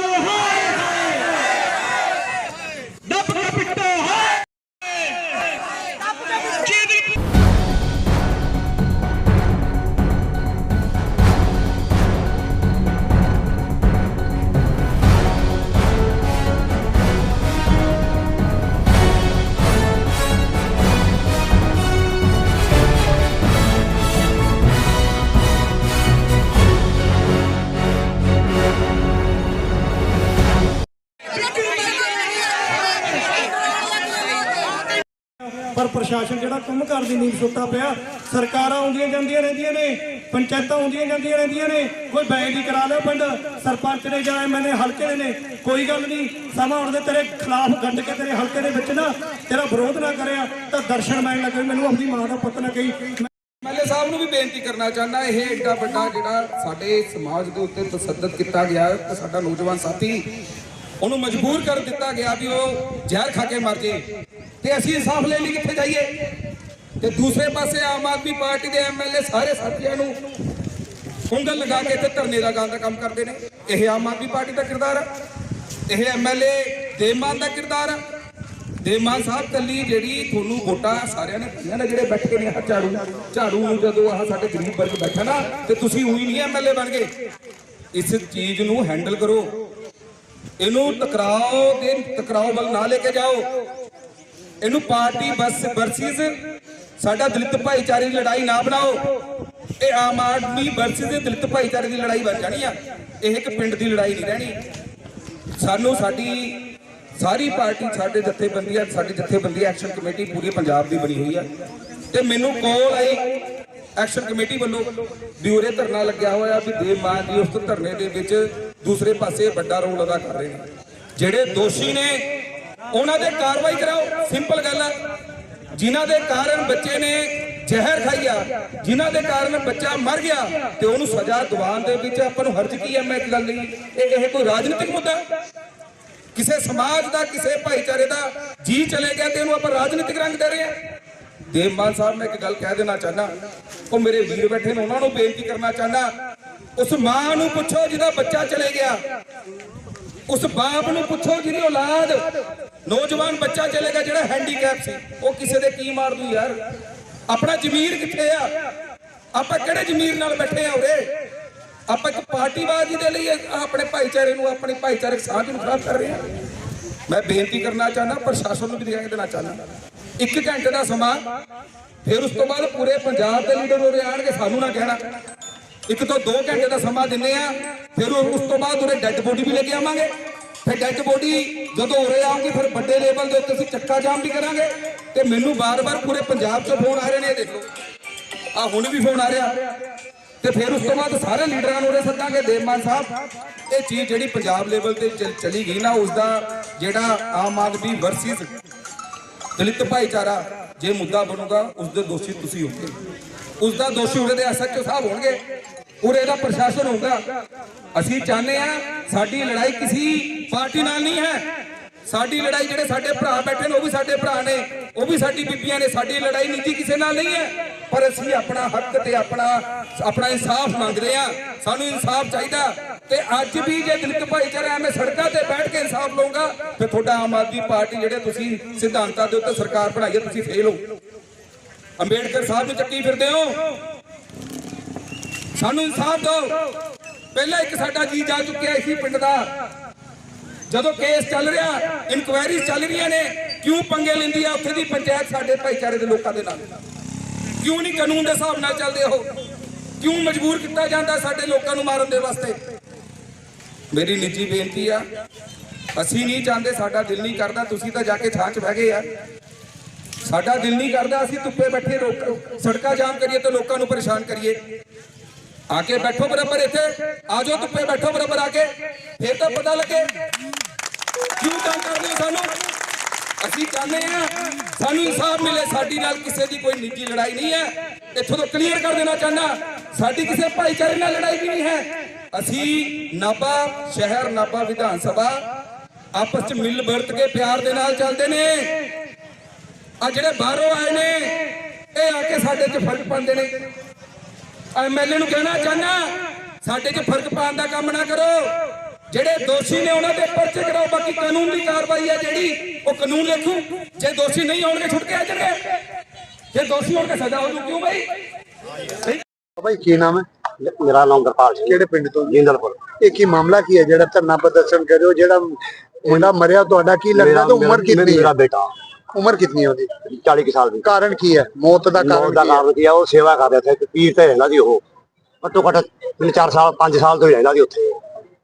Hallelujah. ਪ੍ਰਸ਼ਾਸਨ ਜਿਹੜਾ ਕੰਮ ਕਰਦੀ ਨਹੀਂ ਸੁੱਤਾ ਪਿਆ, ਸਰਕਾਰਾਂ ਆਉਂਦੀਆਂ ਜਾਂਦੀਆਂ ਰਹਿੰਦੀਆਂ ਨੇ, ਪੰਚਾਇਤਾਂ ਆਉਂਦੀਆਂ ਜਾਂਦੀਆਂ ਰਹਿੰਦੀਆਂ ਨੇ, ਕੋਈ ਬੈਗ ਹੀ ਕਰਾ ਲਿਓ ਪਿੰਡ, ਸਰਪੰਚ ਨੇ ਜਾਂ ਐਮਐਲਏ ਹਲਕੇ ਦੇ ਨੇ, ਕੋਈ ਗੱਲ ਨਹੀਂ, ਸਮਾਂ ਹੁਣ ਦੇ ਤੇਰੇ ਖਿਲਾਫ ਗੱਡ ਕੇ ਤੇਰੇ ਹਲਕੇ ਦੇ ਵਿੱਚ ਨਾ, ਤੇਰਾ ਵਿਰੋਧ ਨਾ ਕਰਿਆ, ਤਾਂ ਦਰਸ਼ਨ ਮੈਨ ਲੱਗੇ ਮੈਨੂੰ ਆਪਣੀ ਮਾਂ ਦਾ ਪੁੱਤ ਨਾ ਕਹੀ। ਐਮਐਲਏ ਸਾਹਿਬ ਨੂੰ ਵੀ ਬੇਨਤੀ ਕਰਨਾ ਚਾਹੁੰਦਾ, ਇਹ ਏਡਾ ਵੱਡਾ ਜਿਹੜਾ ਸਾਡੇ ਸਮਾਜ ਦੇ ਉੱਤੇ ਤਸੱਦਦ ਕੀਤਾ ਗਿਆ ਤੇ ਸਾਡਾ ਨੌਜਵਾਨ ਸਾਥੀ, ਉਹਨੂੰ ਮਜਬੂਰ ਕਰ ਦਿੱਤਾ ਗਿਆ ਵੀ ਉਹ ਜ਼ਹਿਰ ਖਾ ਕੇ ਮਰ ਜੇ। ਤੇ ਅਸੀਂ ਇਨਸਾਫ ਲੈ ਲਈ, ਕਿੱਥੇ ਜਾਈਏ? ਤੇ ਦੂਸਰੇ ਪਾਸੇ ਆਮ ਆਦਮੀ ਪਾਰਟੀ ਦੇ ਐਮਐਲਏ ਸਾਰੇ ਸਾਥੀਆਂ ਨੂੰ ਉਂਗਲ ਲਗਾ ਕੇ ਤੇ ਧਰਨੇ ਦਾ ਗਾਂ ਦਾ ਕੰਮ ਕਰਦੇ ਨੇ। ਇਹ ਆਮ ਆਦਮੀ ਪਾਰਟੀ ਦਾ ਕਿਰਦਾਰ ਆ। ਇਹ ਐਮਐਲਏ ਦੇਮਾਨ ਦਾ ਕਿਰਦਾਰ ਆ। ਦੇਮਾਨ ਸਾਹਿਬ, ਕੱਲੀ ਜਿਹੜੀ ਤੁਹਾਨੂੰ ਵੋਟਾਂ ਸਾਰਿਆਂ ਨੇ ਪਾਈਆਂ ਨੇ, ਜਿਹੜੇ ਬੈਠੇ ਨੇ ਆਹ ਝਾੜੂ ਝਾੜੂ ਜਦੋਂ ਆਹ ਸਾਡੇ ਗਰੀਬ ਵਰਗ ਬੈਠਾ ਨਾ, ਤੇ ਤੁਸੀਂ ਉਹੀ ਨਹੀਂ ਐਮਐਲਏ ਬਣ ਗਏ। ਇਸ ਚੀਜ਼ ਨੂੰ ਹੈਂਡਲ ਕਰੋ। ਇਹਨੂੰ ਟਕਰਾਓ ਦੇ, ਟਕਰਾਓ ਵੱਲ ਨਾ ਲੈ ਕੇ ਜਾਓ। ਇਹਨੂੰ ਪਾਰਟੀ ਬਸ ਵਰਸਿਸ ਸਾਡਾ ਦਲਿਤ ਭਾਈਚਾਰੇ ਦੀ ਲੜਾਈ ਨਾ ਬਣਾਓ। ਇਹ ਆਮ ਆਦਮੀ ਵਰਸਿਸ ਦਲਿਤ ਭਾਈਚਾਰੇ ਦੀ ਲੜਾਈ ਬਣ ਜਾਣੀ ਆ। ਇਹ ਇੱਕ ਪਿੰਡ ਦੀ ਲੜਾਈ ਨਹੀਂ ਰਹਿਣੀ। ਸਾਨੂੰ ਸਾਡੀ ਸਾਰੀ ਪਾਰਟੀ, ਸਾਡੇ ਜਥੇਬੰਦੀਆਂ, ਸਾਡੀ ਜਥੇਬੰਦੀ ਐਕਸ਼ਨ ਕਮੇਟੀ ਪੂਰੇ ਪੰਜਾਬ ਦੀ ਬਣੀ ਹੋਈ ਆ। ਤੇ ਮੈਨੂੰ ਕੋਲ ਆਈ ਐਕਸ਼ਨ ਕਮੇਟੀ ਵੱਲੋਂ ਵੀ ਧਰਨਾ ਲੱਗਿਆ ਹੋਇਆ ਵੀ ਦੇਵ ਮਾਨ ਜੀ ਉਸ ਧਰਨੇ ਦੇ ਵਿੱਚ ਦੂਸਰੇ ਪਾਸੇ ਵੱਡਾ ਰੋਲ ਅਦਾ ਕਰ ਰਹੇ ਨੇ। ਜਿਹੜੇ ਦੋਸ਼ੀ ਨੇ ਉਹਨਾਂ ਦੇ ਕਾਰਵਾਈ ਕਰਾਓ ਸਿੰਪਲ ਗੱਲ ਆ। ਜਿਨ੍ਹਾਂ ਦੇ ਕਾਰਨ ਬੱਚੇ ਨੇ ਜ਼ਹਿਰ ਖਾਈਆ ਜਿਨ੍ਹਾਂ ਦੇ ਕਾਰਨ ਬੱਚਾ ਮਰ ਗਿਆ, ਤੇ ਉਹਨੂੰ ਸਜ਼ਾ ਦਿਵਾਉਣ ਦੇ ਵਿੱਚ ਆਪਾਂ ਨੂੰ ਹਰਜ ਕੀ ਹੈ ਮੈਂ ਇੱਕ ਗੱਲ ਨਹੀਂ ਇਹ ਇਹ ਕੋਈ ਰਾਜਨੀਤਿਕ ਮੁੱਦਾ? ਕਿਸੇ ਸਮਾਜ ਦਾ, ਕਿਸੇ ਭਾਈਚਾਰੇ ਦਾ ਜੀ ਚਲੇ ਗਿਆ ਤੇ ਇਹਨੂੰ ਆਪਾਂ ਰਾਜਨੀਤਿਕ ਰੰਗ ਦੇ ਰਹੇ ਹਾਂ ਦੇਵਮਾਨ ਸਾਹਿਬ, ਮੈਂ ਇੱਕ ਗੱਲ ਕਹਿ ਦੇਣਾ ਚਾਹਨਾ ਉਹ ਮੇਰੇ ਵੀਰ ਬੈਠੇ ਨੇ, ਉਹਨਾਂ ਨੂੰ ਬੇਨਤੀ ਕਰਨਾ ਚਾਹਨਾ ਉਸ ਮਾਂ ਨੂੰ ਪੁੱਛੋ ਜਿਹਦਾ ਬੱਚਾ ਚਲੇ ਗਿਆ। ਉਸ ਬਾਪ ਨੂੰ ਪੁੱਛੋ ਜਿਹਦੀ ਔਲਾਦ ਨੌਜਵਾਨ ਬੱਚਾ ਚਲੇਗਾ ਜਿਹੜਾ ਹੈਂਡੀਕੈਪ ਸੀ। ਉਹ ਕਿਸੇ ਦੇ ਕੀ ਮਾਰ ਦੂ ਯਾਰ? ਆਪਣਾ ਜ਼ਮੀਰ ਕਿੱਥੇ ਆ? ਆਪਾਂ ਕਿਹੜੇ ਜ਼ਮੀਰ ਨਾਲ ਬੈਠੇ ਆ ਉਰੇ? ਆਪਾਂ ਇੱਕ ਪਾਰਟੀਬਾਜ਼ੀ ਦੇ ਲਈ ਆਪਣੇ ਭਾਈਚਾਰੇ ਨੂੰ, ਆਪਣੇ ਭਾਈਚਾਰਕ ਸਾਂਝ ਨੂੰ ਖਰਾਬ ਕਰ ਰਹੇ ਹਾਂ ਮੈਂ ਬੇਨਤੀ ਕਰਨਾ ਚਾਹੁੰਦਾ, ਪ੍ਰਸ਼ਾਸਨ ਨੂੰ ਵੀ ਦਿਖਾ ਦੇਣਾ ਚਾਹੁੰਦਾ। ਇੱਕ ਘੰਟੇ ਦਾ ਸਮਾਂ, ਫਿਰ ਉਸ ਤੋਂ ਬਾਅਦ ਪੂਰੇ ਪੰਜਾਬ ਦੇ ਲੀਡਰ ਉਰੇ ਆਣਗੇ ਸਾਨੂੰ ਨਾ ਕਹਿਣਾ। ਇੱਕ ਤੋਂ 2 ਘੰਟੇ ਦਾ ਸਮਾਂ ਦਿੰਨੇ ਆ, ਫਿਰ ਉਸ ਤੋਂ ਬਾਅਦ ਉਰੇ ਡੈੱਡ ਬੋਡੀ ਵੀ ਲੈ ਕੇ ਆਵਾਂਗੇ। ਫਿਰ ਡੈੱਡ ਬੋਡੀ ਜਦੋਂ ਉਰੇ ਆਉਂਗੀ ਫਿਰ ਵੱਡੇ ਲੈਵਲ ਦੇ ਉੱਤੇ ਅਸੀਂ ਚੱਕਾ ਜਾਮ ਵੀ ਕਰਾਂਗੇ। ਤੇ ਮੈਨੂੰ ਬਾਰ-ਬਾਰ ਪੂਰੇ ਪੰਜਾਬ 'ਚੋਂ ਫੋਨ ਆ ਰਹੇ ਨੇ, ਇਹ ਦੇਖੋ ਆ ਹੁਣ ਵੀ ਫੋਨ ਆ ਰਿਹਾ। ਤੇ ਫਿਰ ਉਸ ਤੋਂ ਬਾਅਦ ਸਾਰੇ ਲੀਡਰਾਂ ਨੂੰ ਉਰੇ ਸੱਦਾਂਗੇ ਦੇਵਮਾਨ ਸਾਹਿਬ। ਇਹ ਚੀਜ਼ ਜਿਹੜੀ ਪੰਜਾਬ ਲੈਵਲ ਤੇ ਚਲੀ ਗਈ ਨਾ ਉਸ ਦਾ ਜਿਹੜਾ ਆਮ ਆਦਮੀ ਵਰਸਿਸ ਦਲਿਤ ਭਾਈਚਾਰਾ, ਜੇ ਮੁੱਦਾ ਬਣੂਗਾ ਉਸ ਦੇ ਦੋਸ਼ੀ ਤੁਸੀਂ ਹੋਗੇ ਉਸ ਦਾ ਦੋਸ਼ੀ ਉਰੇ ਦੇ ਐਸਐਚਓ ਸਾਹਿਬ ਹੋਣਗੇ। ਉਰੇ ਦਾ ਪ੍ਰਸ਼ਾਸਨ ਹੋਊਗਾ। ਅਸੀਂ ਚਾਹੁੰਦੇ ਆ ਸਾਡੀ ਲੜਾਈ ਕਿਸੇ ਪਾਰਟੀ ਨਾਲ ਨਹੀਂ ਹੈ। ਸਾਡੀ ਲੜਾਈ ਜਿਹੜੇ ਸਾਡੇ ਭਰਾ ਬੈਠੇ ਨੇ, ਉਹ ਵੀ ਸਾਡੇ ਭਰਾ ਨੇ। ਉਹ ਵੀ ਸਾਡੀ ਬੀਬੀਆਂ ਨੇ। ਸਾਡੀ ਲੜਾਈ ਨਿੱਜੀ ਕਿਸੇ ਨਾਲ ਨਹੀਂ ਹੈ। ਪਰ ਅਸੀਂ ਆਪਣਾ ਹੱਕ ਤੇ ਆਪਣਾ ਆਪਣਾ ਇਨਸਾਫ ਮੰਗਦੇ ਆ ਸਾਨੂੰ ਇਨਸਾਫ ਚਾਹੀਦਾ। ਤੇ ਅੱਜ ਵੀ ਜੇ ਦਲਿਤ ਭਾਈਚਾਰਾ ਐਵੇਂ ਸੜਕਾਂ ਤੇ ਬੈਠ ਕੇ ਇਨਸਾਫ ਲਊਗਾ, ਤੇ ਤੁਹਾਡਾ ਆਮ ਆਦਮੀ ਪਾਰਟੀ ਜਿਹੜੇ ਤੁਸੀਂ ਸਿਧਾਂਤਾਂ ਦੇ ਉੱਤੇ ਸਰਕਾਰ ਬਣਾਈ ਹੈ, ਤੁਸੀਂ ਫੇਲ ਹੋ। ਅੰਬੇਡਕਰ ਸਾਹਿਬ ਨੂੰ ਚੱਕੀ ਫਿਰਦੇ ਹੋ। ਸਾਨੂੰ ਇਨਸਾਫ ਦਿਓ। ਪਹਿਲਾਂ ਇੱਕ ਸਾਡਾ ਜੀ ਜਾ ਚੁੱਕਿਆ ਸੀ ਪਿੰਡ ਦਾ। ਜਦੋਂ ਕੇਸ ਚੱਲ ਰਿਹਾ ਇਨਕੁਆਇਰੀ ਚੱਲ ਰਹੀਆਂ ਨੇ, ਕਿਉਂ ਪੰਗੇ ਲੈਂਦੀ ਆ? ਉੱਥੇ ਦੀ ਪੰਚਾਇਤ ਸਾਡੇ ਭਾਈਚਾਰੇ ਦੇ ਲੋਕਾਂ ਦੇ ਨਾਲ। ਕਿਉਂ ਨਹੀਂ ਕਾਨੂੰਨ ਦੇ ਹਿਸਾਬ ਨਾਲ ਚੱਲਦੇ ਹੋ ਕਿਉਂ ਮਜਬੂਰ ਕੀਤਾ ਜਾਂਦਾ ਸਾਡੇ ਲੋਕਾਂ ਨੂੰ ਮਾਰਨ ਦੇ ਵਾਸਤੇ? ਮੇਰੀ ਨਿੱਜੀ ਬੇਨਤੀ ਆ, ਅਸੀਂ ਨਹੀਂ ਚਾਹੁੰਦੇ ਸਾਡਾ ਦਿਲ ਨਹੀਂ ਕਰਦਾ, ਤੁਸੀਂ ਤਾਂ ਜਾ ਕੇ ਥਾਂ 'ਚ ਬਹਿ ਗਏ ਯਾਰ ਸਾਡਾ ਦਿਲ ਨਹੀਂ ਕਰਦਾ ਅਸੀਂ ਧੁੱਪੇ ਬੈਠੇ ਰੋਕ, ਸੜਕਾਂ ਜਾਮ ਕਰੀਏ ਤੇ ਲੋਕਾਂ ਨੂੰ ਪਰੇਸ਼ਾਨ ਕਰੀਏ। ਆ ਕੇ ਬੈਠੋ ਬਰਾਬਰ ਇੱਥੇ, ਆ ਜਾਓ ਧੁੱਪੇ ਬੈਠੋ ਬਰਾਬਰ ਆ ਕੇ, ਫੇਰ ਤਾਂ ਪਤਾ ਲੱਗੇ। ਕਿਉਂ ਤੰਗ ਕਰਦੇ ਹੋ ਸਾਨੂੰ, ਅਸੀਂ ਚਾਹੁੰਦੇ ਆ ਸਾਨੂੰ ਇਨਸਾਫ ਮਿਲੇ, ਸਾਡੀ ਨਾਲ ਕਿਸੇ ਦੀ ਕੋਈ ਨਿੱਜੀ ਲੜਾਈ ਨਹੀਂ ਹੈ। ਇੱਥੋਂ ਤੋਂ ਕਲੀਅਰ ਕਰ ਦੇਣਾ ਚਾਹੁੰਦਾ, ਸਾਡੀ ਕਿਸੇ ਭਾਈਚਾਰੇ ਨਾਲ ਲੜਾਈ ਵੀ ਨਹੀਂ ਹੈ। ਅਸੀਂ ਨਾਭਾ ਸ਼ਹਿਰ, ਨਾਭਾ ਵਿਧਾਨ ਸਭਾ ਆਪਸ ਚ ਮਿਲ ਵਰਤ ਕੇ ਪਿਆਰ ਦੇ ਨਾਲ ਚੱਲਦੇ ਨੇ। ਆ ਜਿਹੜੇ ਬਾਹਰੋਂ ਆਏ ਨੇ, ਇਹ ਆ ਕੇ ਸਾਡੇ 'ਚ ਫ਼ਰਕ ਪਾਉਂਦੇ ਨੇ। ਐਮਐਲਏ ਨੂੰ ਕਹਿਣਾ ਚਾਹਨਾ ਸਾਡੇ 'ਚ ਫ਼ਰਕ ਪਾਉਣ ਦਾ ਕੰਮ ਨਾ ਕਰੋ। ਜਿਹੜੇ ਦੋਸ਼ੀ ਨੇ ਉਹਨਾਂ ਦੇ ਪਰਚੇ ਕਰਾਓ ਬਾਕੀ ਕਾਨੂੰਨ ਦੀ ਕਾਰਵਾਈ ਹੈ ਜਿਹੜੀ ਉਹ ਕਾਨੂੰਨ ਲਿਖੂ। ਜੇ ਦੋਸ਼ੀ ਨਹੀਂ ਆਉਣਗੇ ਛੁੱਟ ਕੇ ਆ ਜਾਣਗੇ। ਜੇ ਦੋਸ਼ੀ ਹੋਣਗੇ ਸਜ਼ਾ ਹੋ ਜੂ। ਕਿਉਂ ਬਈ? ਭਾਈ ਕੀ ਨਾਮ ਹੈ? ਮੇਰਾ ਨਾਮ ਗੁਰਪਾਲ ਸਿੰਘ। ਕਿਹੜੇ ਪਿੰਡ ਤੋਂ? ਜਿੰਦਲਪੁਰ। ਇਹ ਕੀ ਮਾਮਲਾ ਕੀ ਹੈ? ਜਿਹੜਾ ਧਰਨਾ ਪ੍ਰਦਰਸ਼ਨ ਕਰ ਰਹੇ ਹੋ ਜਿਹੜਾ ਮੁੰਡਾ ਮਰਿਆ ਤੁਹਾਡਾ ਕੀ ਲੱਗਦਾ? ਤੇ ਉਮਰ ਕਿੰਨੀ ਮੇਰਾ ਹੈ ਬੇਟਾ। ਉਮਰ ਕਿੰਨੀ ਹੈ ਉਹਦੀ? 40 ਕੁ ਸਾਲ ਦੀ। ਕਾਰਨ ਕੀ ਹੈ? ਮੌਤ ਦਾ ਕਾਰਨ ਦਾ ਕੀ ਹੈ? ਕਾਰਨ ਕੀ ਆ ਉਹ ਸੇਵਾ ਕਰ ਰਿਹਾ ਸੀ ਪੀਰ ਤੇ ਰਹਿੰਦਾ ਸੀ ਉਹ। ਘੱਟੋ ਘੱਟ 3-4 ਸਾਲ 5 ਸਾਲ ਤੋਂ ਹੀ ਰਹਿੰਦਾ ਸੀ ਉੱਥੇ।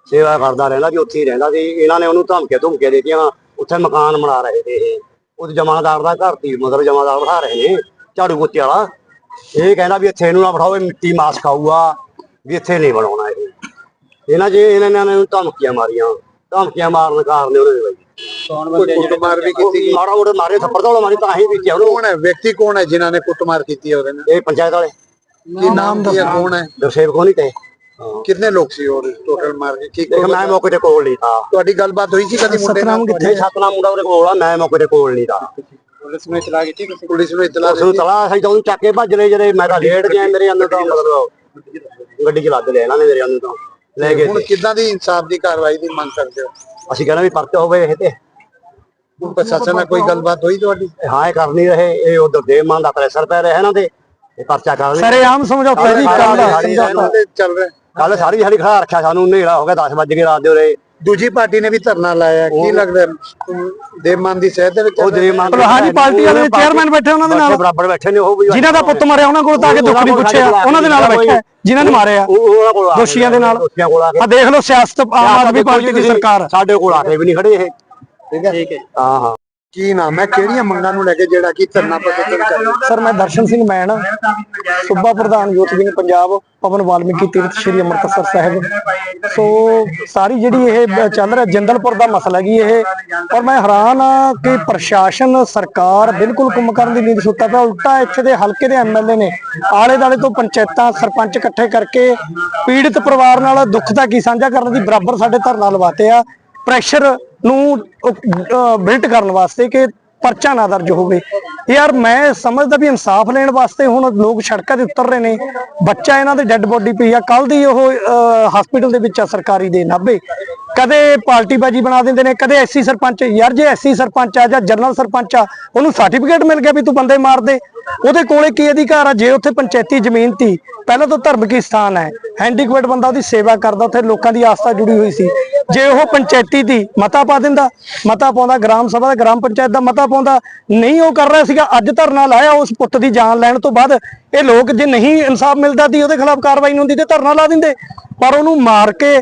ਸੇਵਾ ਕਰਦਾ ਰਹਿੰਦਾ ਸੀ ਉੱਥੇ ਹੀ ਰਹਿੰਦਾ ਸੀ। ਇਹਨਾਂ ਨੇ ਉਹਨੂੰ ਧਮਕੇ ਧਮਕੇ ਦੇ ਦਿੱਤੀਆਂ ਉੱਥੇ ਮਕਾਨ ਬਣਾ ਰਹੇ ਨੇ ਇਹ। ਉਹ ਜਮਾਦਾਰ ਦਾ ਘਰ ਸੀ ਮਤਲਬ ਜਮਾਦਾਰ ਬਿਠਾ ਰਹੇ ਨੇ ਝਾੜੂ ਪੋਚੇ ਵਾਲਾ। ਇਹ ਕਹਿੰਦਾ ਵੀ ਇੱਥੇ ਇਹਨੂੰ ਨਾ ਬਿਠਾਓ ਇਹ ਮਿੱਟੀ ਮਾਸ ਖਾਊਗਾ ਵੀ ਇੱਥੇ ਨਹੀਂ ਬਣਾਉਣਾ ਇਹ। ਇਹਨਾਂ ਜੇ ਇਹਨਾਂ ਨੇ ਧਮਕੀਆਂ ਮਾਰੀਆਂ। ਧਮਕੀਆਂ ਮਾਰਨ ਕਾਰਨ ਉਹਨੇ ਬਾਈ ਕੋਈ ਕੁੱਟਮਾਰ ਵੀ ਕੀਤੀ? ਮਾਰਾ ਮੋੜੇ ਮਾਰੇ ਥੱਪੜ ਤੋਂ ਮਾਰੀ ਤਾਂ ਹੀ ਵਿੱਚ ਉਹਨੂੰ। ਕੌਣ ਹੈ? ਵਿਅਕਤੀ ਕੌਣ ਹੈ ਜਿਨ੍ਹਾਂ ਨੇ ਕੁੱਟਮਾਰ ਕੀਤੀ ਹੈ ਉਹਦੇ ਨਾਲ? ਇਹ ਪੰਚਾਇਤ ਵਾਲੇ। ਕੀ ਨਾਮ ਕੌਣ ਹੈ? ਤੇ। ਕਿੰਨੇ ਲੋਕ ਸੀ ਉਹ ਟੋਟਲ ਮਾਰ ਕੇ? ਕੀ ਦੇਖ ਮੈਂ ਮੌਕੇ ਤੇ ਕੋਲ ਨਹੀਂ ਥਾ ਤੁਹਾਡੀ ਗੱਲਬਾਤ ਹੋਈ ਸੀ ਕਦੀ ਮੁੰਡੇ ਨਾਲ? ਨਹੀਂ ਸਤਨਾਮ ਮੁੰਡਾ ਉਹਦੇ ਕੋਲ ਆ ਮੈਂ ਮੌਕੇ ਤੇ ਕੋਲ ਨਹੀਂ ਥਾ ਪੁਲਿਸ ਨੂੰ ਇਤਲਾਹ ਕੀਤੀ ਪੁਲਿਸ ਨੂੰ ਇਤਲਾਹ ਉਸ ਨੂੰ ਤਲਾ ਅਸੀਂ ਤਾਂ ਉਹਨੂੰ ਚੱਕ ਕੇ ਭੱਜ ਲਏ ਜਿਹੜੇ ਮੈਂ ਤਾਂ ਲੇਟ ਗਿਆ ਮੇਰੇ ਅੰਦਰ ਤੋਂ ਮਤਲਬ ਗੱਡੀ ਚ ਲੱਦ ਲਿਆ ਇਹਨਾਂ ਨੇ ਮੇਰੇ ਅੰਦਰ ਤੋਂ ਲੈ ਗਏ ਹੁਣ। ਕਿੱਦਾਂ ਦੀ ਇਨਸਾਫ ਦੀ ਕਾਰਵਾਈ ਦੀ ਮੰਗ ਕਰਦੇ ਹੋ? ਅਸੀਂ ਕਹਿੰਦੇ ਵੀ ਪਰਚਾ ਹੋਵੇ ਇਹ ਤੇ। ਪ੍ਰਸ਼ਾਸਨ ਨਾਲ ਕੋਈ ਗੱਲਬਾਤ ਹੋਈ ਤੁਹਾਡੀ? ਹਾਂ ਇਹ ਕਰ ਨਹੀਂ ਰਹੇ ਇਹ ਉਧਰ ਦੇਵਮਾਨ ਦਾ ਪ੍ਰੈਸ਼ਰ ਪੈ ਰਿਹਾ ਇਹਨਾਂ ਤੇ ਇਹ ਪਰਚਾ ਕਰ ਸਾਰੇ ਆਮ ਕੱਲ ਸਮਝੌਤਾ ਤੇ ਚੱਲ ਰਿਹਾ। ਕੱਲ ਸਾਰੀ ਦਿਹਾੜੀ ਖੜਾ ਰੱਖਿਆ ਸਾਨੂੰ ਹਨੇਰਾ ਹੋ ਗਿਆ 10 ਵਜੇ ਰਾਤ ਦੇ ਉਰੇ। ਦੂਜੀ ਪਾਰਟੀ ਨੇ ਵੀ ਧਰਨਾ ਲਾਇਆ ਕੀ ਲੱਗਦਾ ਦੇਵਮਾਨ ਦੀ ਸਹਿਤ ਦੇ ਵਿੱਚ ਉਹ ਦੇਵਮਾਨ ਪ੍ਰਧਾਨੀ ਪਾਰਟੀ ਵਾਲੇ ਚੇਅਰਮੈਨ ਬੈਠੇ ਉਹਨਾਂ ਦੇ ਨਾਲ। ਬਰਾਬਰ ਬੈਠੇ ਨੇ ਉਹ ਵੀ ਜਿਨ੍ਹਾਂ ਦਾ ਪੁੱਤ ਮਰਿਆ ਉਹਨਾਂ ਕੋਲ ਤਾਂ ਆ ਕੇ ਦੁੱਖ ਨਹੀਂ ਪੁੱਛਿਆ ਉਹਨਾਂ ਦੇ ਨਾਲ ਬੈਠਾ ਜਿਨ੍ਹਾਂ ਨੇ ਮਾਰਿਆ। ਉਹ ਉਹਨਾਂ ਕੋਲ ਆ ਕੇ ਦੋਸ਼ੀਆਂ ਦੇ ਨਾਲ। ਆ ਦੇਖ ਲਓ ਸਿਆਸਤ ਆਮ ਆਦਮੀ ਪਾਰਟੀ ਦੀ ਸਰਕਾਰ। ਸਾਡੇ ਕੋਲ ਆ ਕੇ ਵੀ ਨਹੀਂ ਖੜੇ ਇਹ। ਠੀਕ ਹੈ ਠੀਕ ਹੈ। ਹਾਂ ਹਾਂ। ਕੀ ਨਾਮ ਹੈ? ਕਿਹੜੀਆਂ ਮੰਗਾਂ ਨੂੰ ਲੈ ਕੇ ਜਿਹੜਾ ਕੀ ਧਰਨਾ ਪ੍ਰਦਰਸ਼ਨ ਕਰ ਰਹੇ? ਹੋ? ਸਰ ਮੈਂ ਦਰਸ਼ਨ ਸਿੰਘ ਮੈਨ ਸੂਬਾ ਪ੍ਰਧਾਨ ਯੂਥ ਵਿੰਗ ਪੰਜਾਬ ਪਵਨ ਵਾਲਮੀਕੀ ਤੀਰਥ ਸ਼੍ਰੀ ਅੰਮ੍ਰਿਤਸਰ ਸਾਹਿਬ। ਸੋ ਸਾਰੀ ਜਿਹੜੀ ਇਹ ਚੱਲ ਰਿਹਾ ਜਿੰਦਲਪੁਰ ਦਾ ਮਸਲਾ ਹੈਗੀ ਇਹ। ਪਰ ਮੈਂ ਹੈਰਾਨ ਆ ਕਿ ਪ੍ਰਸ਼ਾਸਨ ਸਰਕਾਰ ਬਿਲਕੁਲ ਕੁੰਮ ਕਰਨ ਦੀ ਨੀਂਦ ਸੁੱਤਾ ਪਿਆ। ਉਲਟਾ ਇੱਥੇ ਦੇ ਹਲਕੇ ਦੇ ਐਮਐਲਏ ਨੇ ਆਲੇ ਦਾਲੇ ਤੋਂ ਪੰਚਾਇਤਾਂ ਸਰਪੰਚ ਇਕੱਠੇ ਕਰਕੇ ਪੀੜਿਤ ਪਰਿਵਾਰ ਨਾਲ ਦੁੱਖ ਦਾ ਕੀ ਸਾਂਝਾ ਕਰਨ ਦੀ ਬਰਾਬਰ ਸਾਡੇ ਧਰਨਾ ਲਵਾਤੇ ਆ। ਪ੍ਰੈਸ਼ਰ ਨੂੰ ਬਿਲਟ ਕਰਨ ਵਾਸਤੇ ਕਿ ਪਰਚਾ ਨਾ ਦਰਜ ਹੋਵੇ। ਯਾਰ, ਮੈਂ ਸਮਝਦਾ ਵੀ ਇਨਸਾਫ ਲੈਣ ਵਾਸਤੇ ਹੁਣ ਲੋਕ ਸੜਕਾਂ ਤੇ ਉਤਰ ਰਹੇ ਨੇ। ਬੱਚਾ ਇਹਨਾਂ ਦੇ ਡੈੱਡ ਬੋਡੀ ਪਈ ਆ। ਕੱਲ ਦੀ ਉਹ ਹਸਪੀਟਲ ਦੇ ਵਿੱਚ ਆ ਸਰਕਾਰੀ ਦੇ ਨਾਭੇ। ਕਦੇ ਪਾਰਟੀ ਬਾਜੀ ਬਣਾ ਦਿੰਦੇ ਨੇ, ਕਦੇ ਐਸਸੀ ਸਰਪੰਚ। ਯਾਰ, ਜੇ ਐਸਸੀ ਸਰਪੰਚ ਆ ਜਾਂ ਜਨਰਲ ਸਰਪੰਚ ਆ, ਉਹਨੂੰ ਸਰਟੀਫਿਕੇਟ ਮਿਲ ਗਿਆ ਵੀ ਤੂੰ ਬੰਦੇ ਮਾਰ ਦੇ। ਉਹਦੇ ਕੋਲੇ ਕੀ ਅਧਿਕਾਰ ਆ? ਜੇ ਉੱਥੇ ਪੰਚਾਇਤੀ ਜ਼ਮੀਨ ਤੀ, ਪਹਿਲਾਂ ਤਾਂ ਧਰਮ ਕੀ ਸਥਾਨ ਹੈ। ਹੈਂਡੀਕੁਏਟ ਬੰਦਾ ਉਹਦੀ ਸੇਵਾ ਕਰਦਾ, ਉੱਥੇ ਲੋਕਾਂ ਦੀ ਆਸਥਾ ਜੁੜੀ ਹੋਈ ਸੀ। ਜੇ ਉਹ ਪੰਚਾਇਤੀ ਦੀ ਮਤਾ ਪਾ ਦਿੰਦਾ ਮਤਾ ਪਾਉਂਦਾ ਗ੍ਰਾਮ ਸਭਾ ਦਾ ਗ੍ਰਾਮ ਪੰਚਾਇਤ ਦਾ ਮਤਾ ਪਾਉਂਦਾ ਨਹੀਂ ਉਹ ਕਰ ਰਿਹਾ ਸੀਗਾ ਅੱਜ ਧਰਨਾ ਲਾਇਆ ਉਸ ਪੁੱਤ ਦੀ ਜਾਨ ਲੈਣ ਤੋਂ ਬਾਅਦ ਇਹ ਲੋਕ ਜੇ ਨਹੀਂ ਇਨਸਾਫ ਮਿਲਦਾ ਦੀ ਉਹਦੇ ਖਿਲਾਫ ਕਾਰਵਾਈ ਨਹੀਂ ਹੁੰਦੀ ਤੇ ਧਰਨਾ ਲਾ ਦਿੰਦੇ। ਪਰ ਉਹਨੂੰ ਮਾਰ ਕੇ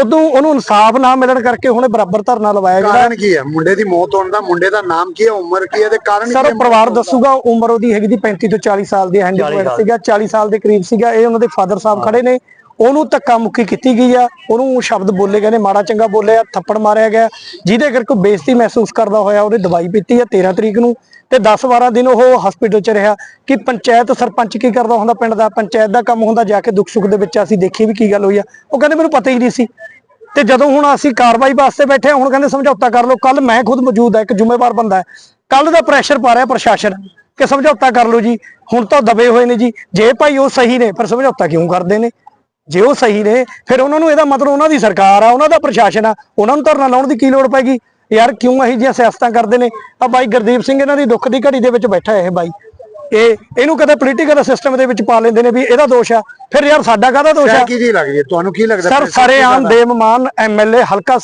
ਉਦੋਂ ਉਹਨੂੰ ਇਨਸਾਫ ਨਾ ਮਿਲਣ ਕਰਕੇ ਹੁਣੇ ਬਰਾਬਰ ਧਰਨਾ ਲਵਾਇਆ ਜਿਹੜਾ ਕਾਰਨ ਕੀ ਹੈ? ਮੁੰਡੇ ਦੀ ਮੌਤ ਹੋਣ ਦਾ ਮੁੰਡੇ ਦਾ ਨਾਮ ਕੀ ਹੈ? ਉਮਰ ਕੀ ਹੈ? ਤੇ ਕਾਰਨ ਸਰ ਕੀ ਉਹ ਪਰਿਵਾਰ ਦੱਸੂਗਾ ਉਮਰ ਉਹਦੀ ਹੈਗੀ ਦੀ 35 ਤੋਂ 40 ਸਾਲ ਦੀ ਹੈਂਡੀਕੈਪ। ਸੀਗਾ 40 ਸਾਲ ਦੇ ਕਰੀਬ ਸੀਗਾ ਇਹ ਉਹਨਾਂ ਦੇ ਫਾਦਰ ਸਾਹਿਬ ਖੜੇ ਨੇ। ਉਹਨੂੰ ਧੱਕਾ ਮੁੱਕੀ ਕੀਤੀ ਗਈ ਆ ਉਹਨੂੰ ਸ਼ਬਦ ਬੋਲੇ ਗਏ ਨੇ ਮਾੜਾ ਚੰਗਾ ਬੋਲਿਆ ਥੱਪੜ ਮਾਰਿਆ ਗਿਆ। ਜਿਹਦੇ ਕਰਕੇ ਉਹ ਬੇਇੱਜ਼ਤੀ ਮਹਿਸੂਸ ਕਰਦਾ ਹੋਇਆ ਉਹਨੇ ਦਵਾਈ ਪੀਤੀ ਆ 13 ਤਰੀਕ ਨੂੰ। ਤੇ 10-12 ਦਿਨ ਉਹ ਹਸਪੀਟਲ 'ਚ ਰਿਹਾ। ਕਿ ਪੰਚਾਇਤ ਸਰਪੰਚ ਕੀ ਕਰਦਾ ਹੁੰਦਾ ਪਿੰਡ ਦਾ? ਪੰਚਾਇਤ ਦਾ ਕੰਮ ਹੁੰਦਾ ਜਾ ਕੇ ਦੁੱਖ ਸੁੱਖ ਦੇ ਵਿੱਚ ਅਸੀਂ ਦੇਖੀ ਵੀ ਕੀ ਗੱਲ ਹੋਈ ਆ। ਉਹ ਕਹਿੰਦੇ ਮੈਨੂੰ ਪਤਾ ਹੀ ਨਹੀਂ ਸੀ। ਤੇ ਜਦੋਂ ਹੁਣ ਅਸੀਂ ਕਾਰਵਾਈ ਵਾਸਤੇ ਬੈਠੇ ਹਾਂ, ਹੁਣ ਕਹਿੰਦੇ ਸਮਝੌਤਾ ਕਰ ਲਓ। ਕੱਲ ਮੈਂ ਖੁਦ ਮੌਜੂਦ ਹਾਂ ਇੱਕ ਜ਼ਿੰਮੇਵਾਰ ਬੰਦਾ ਹੈ ਕੱਲ ਦਾ ਪ੍ਰੈਸ਼ਰ ਪਾ ਰਿਹਾ ਪ੍ਰਸ਼ਾਸਨ ਕਿ ਸਮਝੌਤਾ ਕਰ ਲਓ ਜੀ। ਹੁਣ ਤਾਂ ਦਬੇ ਹੋਏ ਨੇ ਜੀ। ਜੇ ਭਾਈ ਉਹ ਸਹੀ ਨੇ ਫਿਰ ਸਮਝੌਤਾ ਕਿਉਂ ਕਰਦੇ ਨੇ? ਜੇ ਉਹ ਸਹੀ ਨੇ ਫਿਰ ਉਹਨਾਂ ਨੂੰ ਇਹਦਾ ਮਤਲਬ ਉਹਨਾਂ ਦੀ ਸਰਕਾਰ ਆ ਉਹਨਾਂ ਦਾ ਪ੍ਰਸ਼ਾਸਨ ਆ ਉਹਨਾਂ ਨੂੰ ਧਰਨਾ ਲਾਉਣ ਦੀ ਕੀ ਲੋੜ ਪੈਗੀ? ਯਾਰ ਕਿਉਂ ਇਹੋ ਜਿਹੀਆਂ ਸਿਆਸਤਾਂ ਕਰਦੇ ਨੇ? ਆ ਬਾਈ ਗੁਰਦੀਪ ਸਿੰਘ ਇਹਨਾਂ ਦੀ ਦੁੱਖ ਦੀ ਘੜੀ ਦੇ ਵਿੱਚ ਬੈਠਾ ਇਹ ਬਾਈ। ਇਹ ਇਹਨੂੰ ਕਦੇ ਪੋਲੀਟੀਕਲ ਸਿਸਟਮ ਦੇ ਵਿੱਚ ਪਾ ਲੈਂਦੇ ਨੇ ਵੀ ਇਹਦਾ ਦੋਸ਼ ਆ। ਫਿਰ ਯਾਰ ਸਾਡਾ ਕਾਹਦਾ ਦੋਸ਼ ਆ? ਕੀ ਜੀ ਲੱਗਦੀ ਹੈ? ਤੁਹਾਨੂੰ ਕੀ ਲੱਗਦਾ ਸਰ ਪ੍ਰਸ਼ਾਸਨ ਸਰੇਆਮ ਦਾ? ਦੇਵਮਾਨ ਐਮਐਲਏ ਹਲਕਾ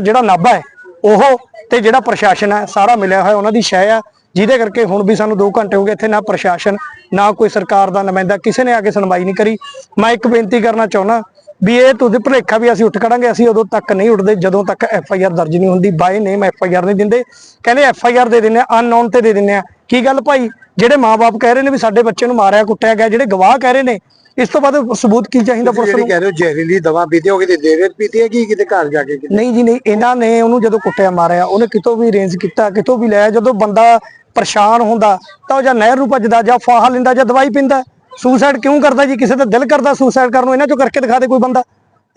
ਜਿਹੜਾ ਨਾਭਾ ਹੈ ਉਹ ਤੇ ਜਿਹੜਾ ਪ੍ਰਸ਼ਾਸਨ ਹੈ ਸਾਰਾ ਮਿਲਿਆ ਹੋਇਆ ਉਹਨਾਂ ਦੀ ਸ਼ੈ ਆ। ਜਿਹਦੇ ਕਰਕੇ ਹੁਣ ਵੀ ਸਾਨੂੰ 2 ਘੰਟੇ ਹੋ ਗਏ ਇੱਥੇ ਨਾ ਪ੍ਰਸ਼ਾਸਨ, ਨਾ ਕੋਈ ਸਰਕਾਰ ਦਾ ਨੁਮਾਇੰਦਾ, ਕਿਸੇ ਨੇ ਆ ਕੇ ਸੁਣਵਾਈ ਨਹੀਂ ਕਰੀ। ਮੈਂ ਇੱਕ ਬੇਨਤੀ ਕਰਨਾ ਚਾਹੁੰਦਾ ਵੀ ਇਹ ਤੁਸੀਂ ਭੁਲੇਖਾ ਵੀ ਅਸੀਂ ਉੱਠ ਖੜਾਂਗੇ, ਅਸੀਂ ਉਦੋਂ ਤੱਕ ਨਹੀਂ ਉੱਠਦੇ ਜਦੋਂ ਤੱਕ ਐਫ ਆਈ ਆਰ ਦਰਜ ਨਹੀਂ ਹੁੰਦੀ। ਬਾਈ ਨੇਮ ਐਫ ਆਈ ਆਰ ਨਹੀਂ ਦਿੰਦੇ। ਕਹਿੰਦੇ ਐਫ ਆਈ ਆਰ ਦੇ ਦਿੰਦੇ ਆ, ਅਨਨੋਨ ਤੇ ਦੇ ਦਿੰਦੇ ਆ। ਕੀ ਗੱਲ ਭਾਈ? ਜਿਹੜੇ ਮਾਪੇ ਕਹਿ ਰਹੇ ਨੇ ਵੀ ਸਾਡੇ ਬੱਚੇ ਨੂੰ ਮਾਰਿਆ ਕੁੱਟਿਆ ਗਿਆ ਜਿਹੜੇ ਗਵਾਹ ਕਹਿ ਰਹੇ ਨੇ ਇਸ ਤੋਂ ਬਾਅਦ ਸਬੂਤ ਕੀ ਚਾਹੀਦਾ ਪੁਲਿਸ ਨੂੰ? ਕਹਿ ਰਹੇ ਹੋ ਜ਼ਹਿਰੀਲੀ ਦਵਾ ਪੀਤੀ ਹੋਗੀ ਤੇ ਦੇਰੇ ਪੀਤੀ ਹੈ ਕਿ ਕਿਤੇ ਘਰ ਜਾ ਕੇ? ਨਹੀਂ ਜੀ ਨਹੀਂ ਇਹਨਾਂ ਨੇ ਉਹਨੂੰ ਜਦੋਂ ਕੁੱਟਿਆ ਮਾਰਿਆ ਉਹਨੇ ਕਿਤੋਂ ਵੀ ਰੇਂਜ ਕੀਤਾ ਕਿਤੋਂ ਵੀ ਲਿਆ ਜਦੋਂ ਬੰਦਾ ਪਰੇਸ਼ਾਨ ਹੁੰਦਾ ਤਾਂ ਉਹ ਜਾਂ ਨਹਿਰ ਨੂੰ ਭੱਜਦਾ ਜਾਂ ਫਾਹਾ ਲੈਂਦਾ ਜਾਂ ਦਵਾਈ ਪੀਂਦਾ। ਸੁਸਾਈਡ ਕਿਉਂ ਕਰਦਾ ਜੀ? ਕਿਸੇ ਦਾ ਦਿਲ ਕਰਦਾ ਸੁਸਾਈਡ ਕਰਨ ਨੂੰ ਇਹਨਾਂ ਚੋਂ ਕਰਕੇ ਦਿਖਾ ਦੇ ਕੋਈ ਬੰਦਾ।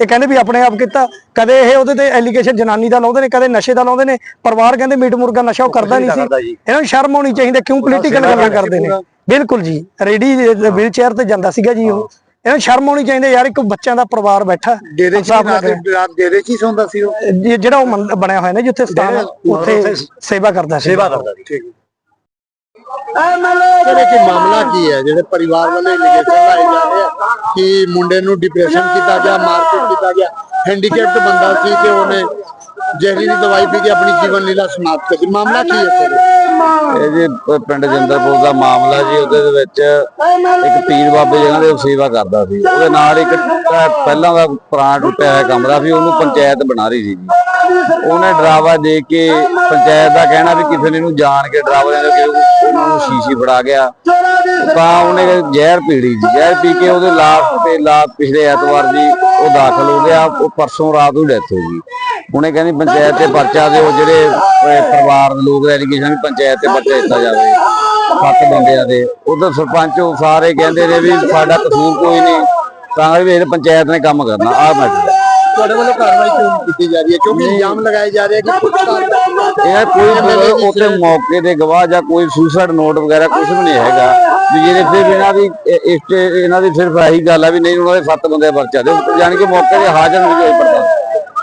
ਇਹ ਕਹਿੰਦੇ ਵੀ ਆਪਣੇ ਆਪ ਕੀਤਾ। ਕਦੇ ਇਹ ਉਹਦੇ ਤੇ ਐਲੀਗੇਸ਼ਨ ਜਨਾਨੀ ਦਾ ਲਾਉਂਦੇ ਨੇ ਕਦੇ ਨਸ਼ੇ ਦਾ ਲਾਉਂਦੇ ਨੇ। ਪਰਿਵਾਰ ਕਹਿੰਦੇ ਮੀਟ ਮੁਰਗਾ ਨਸ਼ਾ ਉਹ ਕਰਦਾ ਨਹੀਂ ਸੀ। ਇਹਨਾਂ ਨੂੰ ਸ਼ਰਮ ਆਉਣੀ ਚਾਹੀਦੀ ਕਿਉਂ ਪੋਲੀਟੀਕਲ ਗੱਲਾਂ ਕਰਦੇ ਨੇ? ਬਿਲਕੁਲ ਜੀ। ਰੇਡੀ ਵੀਲ ਚੇਅਰ ਤੇ ਜਾਂਦਾ ਸੀਗਾ ਜੀ ਉਹ। ਇਹਨਾਂ ਨੂੰ ਸ਼ਰਮ ਆਉਣੀ ਚਾਹੀਦੀ ਯਾਰ ਇੱਕ ਬੱਚਿਆਂ ਦਾ ਪਰਿਵਾਰ ਬੈਠਾ। ਡੇਰੇ 'ਚ ਡੇਰੇ 'ਚ ਹੀ ਸੌਂਦਾ ਸੀ ਉਹ। ਜਿਹੜਾ ਉਹ ਬਣਿਆ ਹੋਇਆ ਨਾ ਜਿੱਥੇ ਸਥਾਨ ਉੱਥੇ ਸੇਵਾ ਕਰਦਾ ਸੀ। ਸੇਵਾ ਕਰਦਾ ਸੀ ਸਰ ਇਹ ਮਾਮਲਾ ਕੀ ਹੈ? ਜਿਹੜੇ ਪਰਿਵਾਰ ਵਾਲੇ ਇਲੀਗੇਸ਼ਨ ਲਾਏ ਜਾ ਰਹੇ ਆ ਕਿ ਮੁੰਡੇ ਨੂੰ ਡਿਪਰੈਸ਼ਨ ਕੀਤਾ ਗਿਆ, ਮਾਰਕੀਟ ਕੀਤਾ ਗਿਆ। ਹੈਂਡੀਕੈਪਟ ਬੰਦਾ ਸੀ ਕਿ ਉਹਨੇ ਜ਼ਹਿਰੀਲੀ ਦਵਾਈ ਪੀ ਕੇ ਆਪਣੀ ਜੀਵਨ ਲੀਲਾ ਸਮਾਪਤ ਕਰ ਦਿੱਤੀ ਮਾਮਲਾ ਕੀ ਹੈ ਸਰ? ਇਹ ਜੀ ਪ- ਪਿੰਡ ਜਿੰਦਰਪੁਰ ਦਾ ਮਾਮਲਾ ਜੀ, ਉਹਦੇ ਦੇ ਵਿੱਚ ਇੱਕ ਪੀਰ ਬਾਬੇ ਜਿਹਨਾਂ ਦੇ ਉਹ ਸੇਵਾ ਕਰਦਾ ਸੀ। ਉਹਦੇ ਨਾਲ ਇੱਕ ਅਹ ਪਹਿਲਾਂ ਦਾ ਪੁਰਾਣਾ ਟੁੱਟਿਆ ਹੋਇਆ ਕਮਰਾ ਸੀ, ਉਹਨੂੰ ਪੰਚਾਇਤ ਬਣਾ ਰਹੀ ਸੀ ਜੀ। ਉਹਨੇ ਡਰਾਵਾ ਦੇ ਕੇ ਪੰਚਾਇਤ ਦਾ ਕਹਿਣਾ ਵੀ ਕਿਸੇ ਨੇ ਇਹਨੂੰ ਜਾਣ ਕੇ ਡਰਾਵਾ ਦੇ ਕੇ ਉਹਨਾਂ ਨੂੰ ਸ਼ੀਸ਼ੀ ਫੜਾ ਗਿਆ। ਤਾਂ ਉਹਨੇ ਜ਼ਹਿਰ ਪੀੜੀ ਜੀ ਜ਼ਹਿਰ ਪੀ ਕੇ ਉਹਦੇ ਲਾਸ਼ ਤੇ ਲਾ ਪਿਛਲੇ ਐਤਵਾਰ ਜੀ ਉਹ ਦਾਖਲ ਹੋ ਗਿਆ। ਉਹ ਪਰਸੋਂ ਰਾਤ ਨੂੰ ਡੈਥ ਹੋ ਗਈ। ਉਹਨੇ ਕਹਿੰਦੀ ਪੰਚਾਇਤ ਤੇ ਪਰਚਾ ਦਿਓ ਜਿਹੜੇ ਪਰਿਵਾਰ ਦੇ ਲੋਕ ਐਲੀਗੇਸ਼ਨ ਵੀ ਪੰਚਾਇਤ ਤੇ ਪਰਚਾ ਦਿੱਤਾ ਜਾਵੇ। ਸੱਤ ਬੰਦਿਆਂ ਦੇ। ਉਧਰ ਸਰਪੰਚ ਉਹ ਸਾਰੇ ਕਹਿੰਦੇ ਨੇ ਵੀ ਸਾਡਾ ਕਸੂਰ ਕੋਈ ਨਹੀਂ। ਤਾਂ ਵੀ ਇਹ ਪੰਚਾਇਤ ਨੇ ਕੰਮ ਕਰਨਾ। ਆਹ ਮੈਟਰ ਤੁਹਾਡੇ ਵੱਲੋਂ ਕਾਰਵਾਈ ਕਿਉਂ ਕੀਤੀ ਜਾ ਰਹੀ ਹੈ? ਕਿਉਂਕਿ ਇਲਜ਼ਾਮ ਲਗਾਏ ਜਾ ਰਹੇ ਆ ਕਿ ਇਹ ਕੋਈ ਉੱਥੇ ਮੌਕੇ ਦੇ ਗਵਾਹ ਜਾਂ ਕੋਈ ਸੁਸਾਈਡ ਨੋਟ ਵਗੈਰਾ ਕੁਝ ਵੀ ਨਹੀਂ ਹੈਗਾ। ਵੀ ਜਿਹੜੇ ਫਿਰ ਇਹਨਾਂ ਦੀ ਇਹ- ਇਸ ਤੇ ਇਹਨਾਂ ਦੀ ਸਿਰਫ ਇਹੀ ਗੱਲ ਆ ਵੀ ਨਹੀਂ ਉਹਨਾਂ ਦੇ ਸੱਤ ਬੰਦੇ ਦਾ ਪਰਚਾ ਦਿਓ। ਜਾਣੀ ਕਿ ਮੌਕੇ ਤੇ ਹਾਜ਼ਰ ਨਹੀਂ ਹੋਏ ਪਰਚਾ।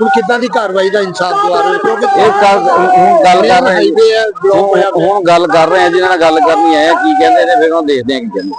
ਹੁਣ ਕਿੱਦਾਂ ਦੀ ਕਾਰਵਾਈ ਦਾ ਇਨਸਾਫ ਦਵਾ ਰਹੇ ਹੋ ਕਿਉਂਕਿ ਇਹ ਕਰ ਹੁਣ ਗੱਲ ਕਰ ਰਹੇ ਹੈ। ਹੁਣ ਗੱਲ ਕਰ ਰਹੇ ਆ ਜਿਹਨਾਂ ਨਾਲ ਗੱਲ ਕਰਨੀ ਆਇਆ ਕੀ ਕਹਿੰਦੇ ਨੇ ਫਿਰ ਉਹ ਦੇਖਦੇ ਆ ਕੀ ਕਹਿੰਦੇ